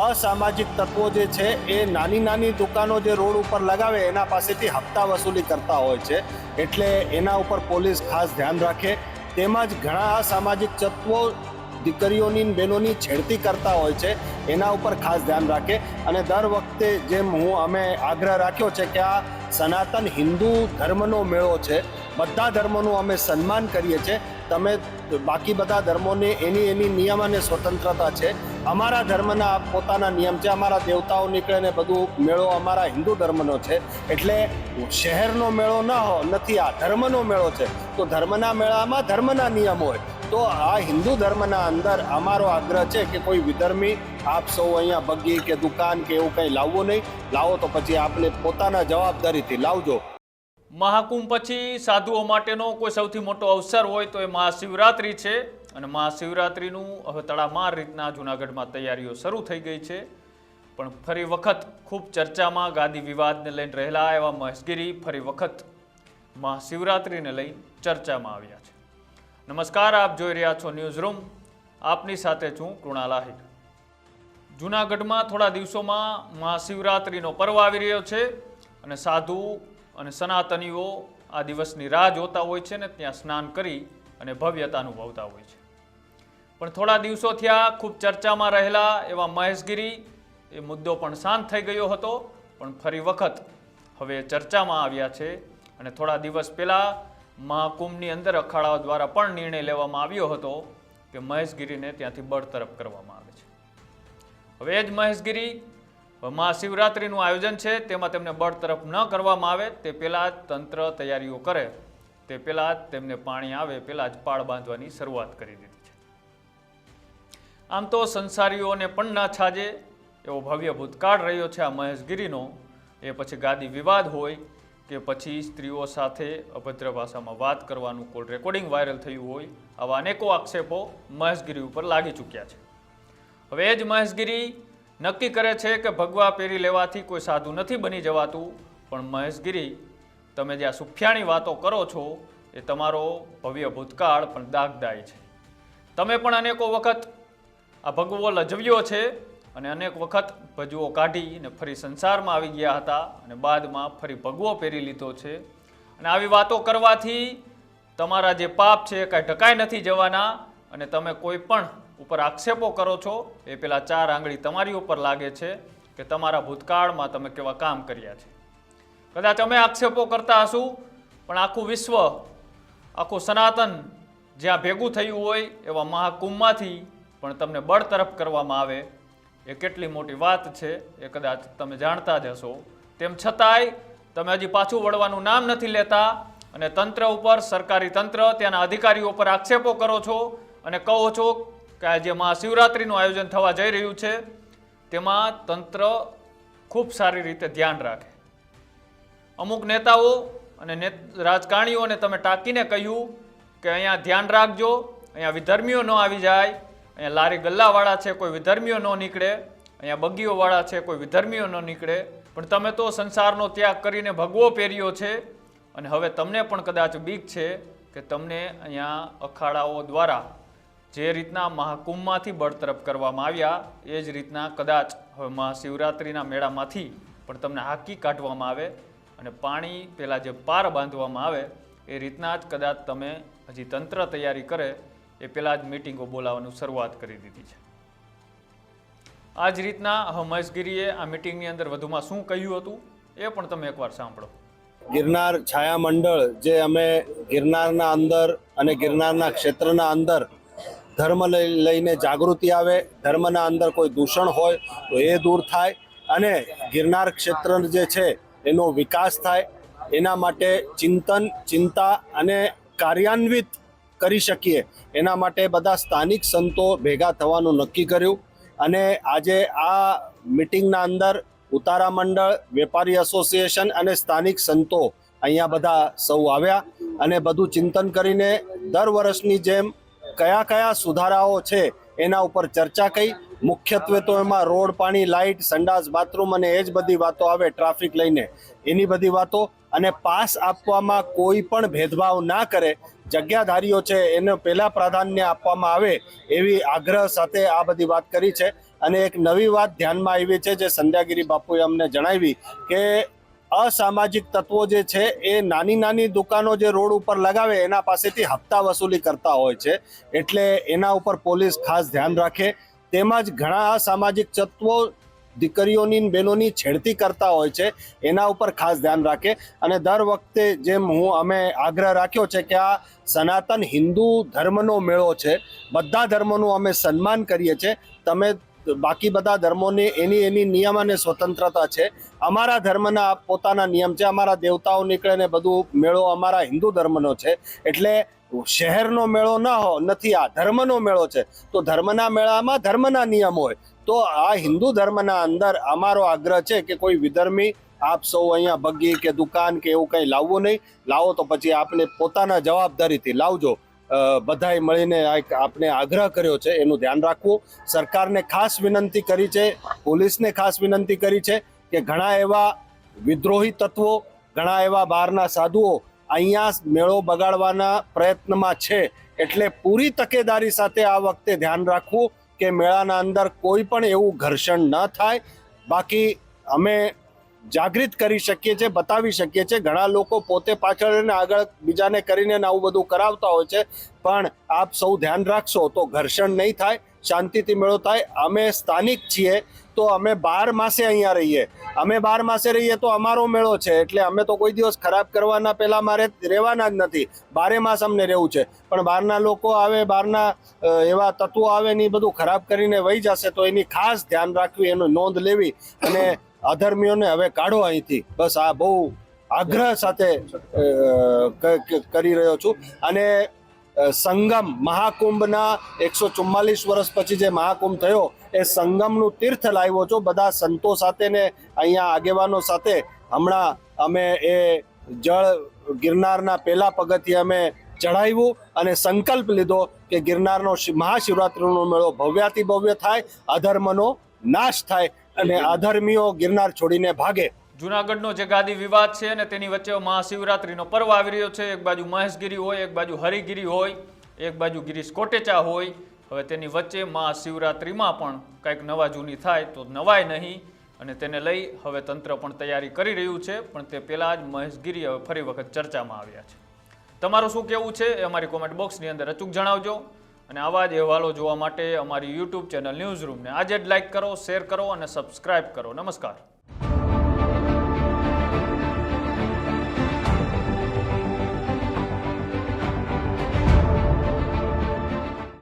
અસામાજિક તત્વો જે છે એ નાની નાની દુકાનો જે રોડ ઉપર લગાવે, એના પાસેથી હપ્તા વસૂલી કરતા હોય છે. એટલે એના ઉપર પોલીસ ખાસ ધ્યાન રાખે. તેમજ ઘણા અસામાજિક તત્વો દીકરીઓની બહેનોની છેડતી કરતા હોય છે. એના ઉપર ખાસ ધ્યાન રાખે. અને દર વખતે જેમ હું, અમે આગ્રહ રાખ્યો છે કે આ સનાતન હિન્દુ ધર્મનો મેળો છે. બધા ધર્મોનું અમે સન્માન કરીએ છીએ. તમે બાકી બધા ધર્મોને એની એની નિયમ અને સ્વતંત્રતા છે. અમારા ધર્મના પોતાના નિયમ છે, અમારા દેવતાઓ નીકળે ને બધું મેળો અમારા હિન્દુ ધર્મનો છે. એટલે શહેરનો મેળો ન નથી, આ ધર્મનો મેળો છે. તો ધર્મના મેળામાં ધર્મના નિયમ હોય. તો આ હિન્દુ ધર્મના અંદર અમારો આગ્રહ છે કે કોઈ વિધર્મી, આપ સૌ અહીંયા બગી કે દુકાન કે એવું કંઈ લાવવું નહીં. લાવો તો પછી આપને પોતાના જવાબદારીથી લાવજો. મહાકુંભ પછી સાધુઓ માટેનો કોઈ સૌથી મોટો અવસર હોય તો એ મહાશિવરાત્રિ છે. અને મહાશિવરાત્રિનું હવે તડામાર રીતના જૂનાગઢમાં તૈયારીઓ શરૂ થઈ ગઈ છે. પણ ફરી વખત ખૂબ ચર્ચામાં ગાદી વિવાદને લઈને રહેલા એવા મહેશગીરી ફરી વખત મહાશિવરાત્રિને લઈ ચર્ચામાં આવ્યા છે. નમસ્કાર, આપ જોઈ રહ્યા છો ન્યૂઝ રૂમ આપની સાથે છું કૃણાલ આહિર જૂનાગઢમાં થોડા દિવસોમાં મહાશિવરાત્રિનો પર્વ આવી રહ્યો છે અને સાધુ અને સનાતનીઓ આ દિવસની રાહ જોતા હોય છે ને ત્યાં સ્નાન કરી અને ભવ્યતા અનુભવતા હોય છે. પણ થોડા દિવસો થયા ખૂબ ચર્ચામાં રહેલા એવા મહેશગીરી, એ મુદ્દો પણ શાંત થઈ ગયો હતો, પણ ફરી વખત હવે ચર્ચામાં આવ્યા છે અને થોડા દિવસ પહેલાં મહાકુંભની અંદર અખાડાઓ દ્વારા પણ નિર્ણય લેવામાં આવ્યો હતો કે મહેશગીરીને ત્યાંથી બળતરફ કરવામાં આવે છે. હવે એ જ મહેશગીરી મહાશિવરાત્રિનું આયોજન છે, તેમાં તેમને બળતરફ ન કરવામાં આવે, તે પહેલાં તંત્ર તૈયારીઓ કરે, તે પહેલાં તેમને પાણી આવે, પહેલાં જ પાળ બાંધવાની શરૂઆત કરી દીધી. આમ તો સંસારીઓને પણ ના છાજે એવો ભવ્ય ભૂતકાળ રહ્યો છે આ મહેશગીરીનો. એ પછી ગાદી વિવાદ હોય કે પછી સ્ત્રીઓ સાથે અભદ્ર ભાષામાં વાત કરવાનું કોલ રેકોર્ડિંગ વાયરલ થયું હોય, આવા અનેકો આક્ષેપો મહેશગીરી ઉપર લાગી ચૂક્યા છે. હવે એ જ મહેશગીરી નક્કી કરે છે કે ભગવા પહેરી લેવાથી કોઈ સાધુ નથી બની જવાતું, પણ મહેશગીરી, તમે જે આ સુફિયાણી વાતો કરો છો, એ તમારો ભવ્ય ભૂતકાળ પણ દાગદાય છે. તમે પણ અનેકો વખત આ ભગવો લજવ્યો છે અને અનેક વખત ભજવો કાઢી અને ફરી સંસારમાં આવી ગયા હતા અને બાદમાં ફરી ભગવો પહેરી લીધો છે. અને આવી વાતો કરવાથી તમારા જે પાપ છે કાંઈ ઢકાઈ નથી જવાના અને તમે કોઈ પણ ઉપર આક્ષેપો કરો છો એ પેલા ચાર આંગળી તમારી ઉપર લાગે છે કે તમારા ભૂતકાળમાં તમે કેવા કામ કર્યા છે. કદાચ અમે આક્ષેપો કરતા હશું, પણ આખું વિશ્વ, આખું સનાતન જ્યાં ભેગું થયું હોય એવા મહાકુંભમાંથી પણ તમને બળતરફ કરવામાં આવે, એ કેટલી મોટી વાત છે, એ કદાચ તમે જાણતા જ હશો. તેમ છતાંય, તમે હજી પાછું વળવાનું નામ નથી લેતા અને તંત્ર ઉપર, સરકારી તંત્ર, ત્યાંના અધિકારીઓ પર આક્ષેપો કરો છો અને કહો છો કે આ જે મહાશિવરાત્રિનું આયોજન થવા જઈ રહ્યું છે, તેમાં તંત્ર ખૂબ સારી રીતે ધ્યાન રાખે. અમુક નેતાઓ અને ને રાજકારણીઓને તમે ટાંકીને કહ્યું કે અહીંયા ધ્યાન રાખજો, અહીંયા વિધર્મીઓ ન આવી જાય અહીંયા લારી ગલ્લાવાળા છે, કોઈ વિધર્મીઓ ન નીકળે. અહીંયા બગીઓવાળા છે, કોઈ વિધર્મીઓ ન નીકળે. પણ તમે તો સંસારનો ત્યાગ કરીને ભગવો પહેર્યો છે. અને હવે તમને પણ કદાચ બીક છે કે તમને અહીંયા અખાડાઓ દ્વારા જે રીતના મહાકુંભમાંથી બળતરફ કરવામાં આવ્યા, એ જ રીતના કદાચ હવે મહાશિવરાત્રિના મેળામાંથી પણ તમને હાકી કાઢવામાં આવે અને પાણી પહેલાં જે પાર બાંધવામાં આવે, એ રીતના જ કદાચ તમે હજી તંત્ર તૈયારી કરે એ પહેલાં જ મિટિંગો બોલાવવાનું શરૂઆત કરી દીધી છે. આ જ રીતના હવે આ મિટિંગની અંદર વધુમાં શું કહ્યું હતું એ પણ તમે એકવાર સાંભળો. ગિરનાર છાયા મંડળ જે અમે ગિરનારના અંદર અને ગિરનારના ક્ષેત્રના અંદર ધર્મ લઈ- લઈને જાગૃતિ આવે, ધર્મના અંદર કોઈ દૂષણ હોય તો એ દૂર થાય અને ગિરનાર ક્ષેત્ર જે છે એનો વિકાસ થાય. એના માટે ચિંતન, ચિંતા અને કાર્યાન્વિત કરી શકીએ. એના માટે બધા સ્થાનિક સંતો ભેગા થવાનું નક્કી કર્યું. અને આજે આ મિટિંગના અંદર ઉતારા મંડળ, વેપારી એસોસિએશન અને સ્થાનિક સંતો અહીંયા બધા સૌ આવ્યા અને બધું ચિંતન કરીને દર વર્ષની જેમ કયા કયા સુધારાઓ છે એના ઉપર ચર્ચા કરી. મુખ્યત્વે તો એમાં રોડ, પાણી, લાઇટ, સંડાસ, બાથરૂમ અને એ જ બધી વાતો આવે ટ્રાફિક લઈને. એની બધી વાતો અને પાસ આપવામાં કોઈ પણ ભેદભાવ ના કરે જગ્યાધારીઓ છે, એને પહેલાં પ્રાધાન્ય આપવામાં આવે એવી આગ્રહ સાથે આ બધી વાત કરી છે. અને એક નવી વાત ધ્યાનમાં આવી છે, જે સંધ્યાગીરી બાપુએ અમને જણાવી કે અસામાજિક તત્વો જે છે, એ નાની નાની દુકાનો જે રોડ ઉપર લગાવે, એના પાસેથી હપ્તા વસૂલી કરતા હોય છે. એટલે એના ઉપર પોલીસ ખાસ ધ્યાન રાખે. તેમજ ઘણા અસામાજિક તત્વો દીકરીઓની બહેનોની છેડતી કરતા હોય છે, એના ઉપર ખાસ ધ્યાન રાખે. અને દર વખતે જેમ હું, અમે આગ્રહ રાખ્યો છે કે આ સનાતન હિન્દુ ધર્મનો મેળો છે, બધા ધર્મોનું અમે સન્માન કરીએ છીએ. તમે બાકી બધા ધર્મોની, એની એની નિયમ અને સ્વતંત્રતા છે. અમારા ધર્મના પોતાના નિયમ છે. અમારા દેવતાઓ નીકળે ને બધું મેળો અમારા હિન્દુ ધર્મનો છે. એટલે શહેરનો મેળો ન હો, નથી આ ધર્મનો મેળો છે. તો ધર્મના મેળામાં ધર્મના નિયમ હોય. તો આ હિન્દુ ધર્મના અંદર અમારો આગ્રહ છે કે કોઈ વિધર્મી આપ સૌ અહીંયા બગી કે દુકાન કે એવું કંઈ લાવવું નહીં. લાવો તો પછી આપણે પોતાના જવાબદારીથી લાવજો. બધાએ મળીને આપણે આગ્રહ કર્યો છે, એનું ધ્યાન રાખવું. સરકારને ખાસ વિનંતી કરી છે, પોલીસને ખાસ વિનંતી કરી છે કે ઘણા એવા વિદ્રોહી તત્વો, ઘણા એવા બહારના સાધુઓ અહીંયા મેળો બગાડવાના પ્રયત્નમાં છે એટલે પૂરી તકેદારી સાથે આ વખતે ધ્યાન રાખવું કે મેળાના અંદર કોઈ પણ એવું ઘર્ષણ ન થાય. બાકી અમે જાગૃત કરી શકીએ છીએ, બતાવી શકીએ છીએ. ઘણા લોકો પોતે પાછળ અને આગળ બીજાને કરીને આવું બધું કરાવતા હોય છે. પણ આપ સૌ ધ્યાન રાખશો તો ઘર્ષણ નહીં થાય, શાંતિથી મેળો થાય. અમે સ્થાનિક છીએ તો અમે બાર માસે અહીંયા રહીએ. અમે બાર માસે રહીએ તો અમારો મેળો છે. એટલે અમે તો કોઈ દિવસ ખરાબ કરવાના પહેલાં મારે રહેવાના જ નથી. બારે માસ અમને રહેવું છે. પણ બહારના લોકો આવે, બહારના એવા તત્વો આવે ને એ બધું ખરાબ કરીને વહી જશે તો એની ખાસ ધ્યાન રાખવી, એનું નોંધ લેવી અને અધર્મીઓને હવે કાઢો અહીંથી. બસ આ બહુ આગ્રહ સાથે કરી રહ્યો છું. અને સંગમ મહાકુંભના એકસો ચુમ્માલીસ વર્ષ પછી જે મહાકુંભ થયો એ સંગમનું તીર્થ લાવ્યો છો. બધા સંતો સાથે ને અહીંયા આગેવાનો સાથે હમણાં અમે એ જળ ગિરનારના પહેલા પગથિયે અમે ચઢાવ્યું અને સંકલ્પ લીધો કે ગિરનારનો મહાશિવરાત્રિનો મેળો ભવ્યાતિ ભવ્ય થાય અધર્મનો નાશ થાય અને અધર્મીઓ ગિરનાર છોડીને ભાગે. જુનાગઢનો જે ગાદી વિવાદ છે અને તેની વચ્ચે મહાશિવરાત્રિનો પર્વ આવી રહ્યો છે. એક બાજુ મહેશગીરી હોય, એક બાજુ હરિગીરી હોય, એક બાજુ ગિરીશ કોટેચા હોય. હવે તેની વચ્ચે મહાશિવરાત્રિમાં પણ કંઈક નવા જૂની થાય તો નવાય નહીં અને તેને લઈ હવે તંત્ર પણ તૈયારી કરી રહ્યું છે, પણ તે પહેલાં જ મહેશગીરી હવે ફરી વખત ચર્ચામાં આવ્યા છે. તમારું શું કહેવું છે એ અમારી કોમેન્ટ બોક્સની અંદર અચૂક જણાવજો અને આવા જ અહેવાલો જોવા માટે અમારી યુટ્યુબ ચેનલ ન્યૂઝ રૂમને આજે જ લાઇક કરો શેર કરો અને સબસ્ક્રાઇબ કરો. નમસ્કાર.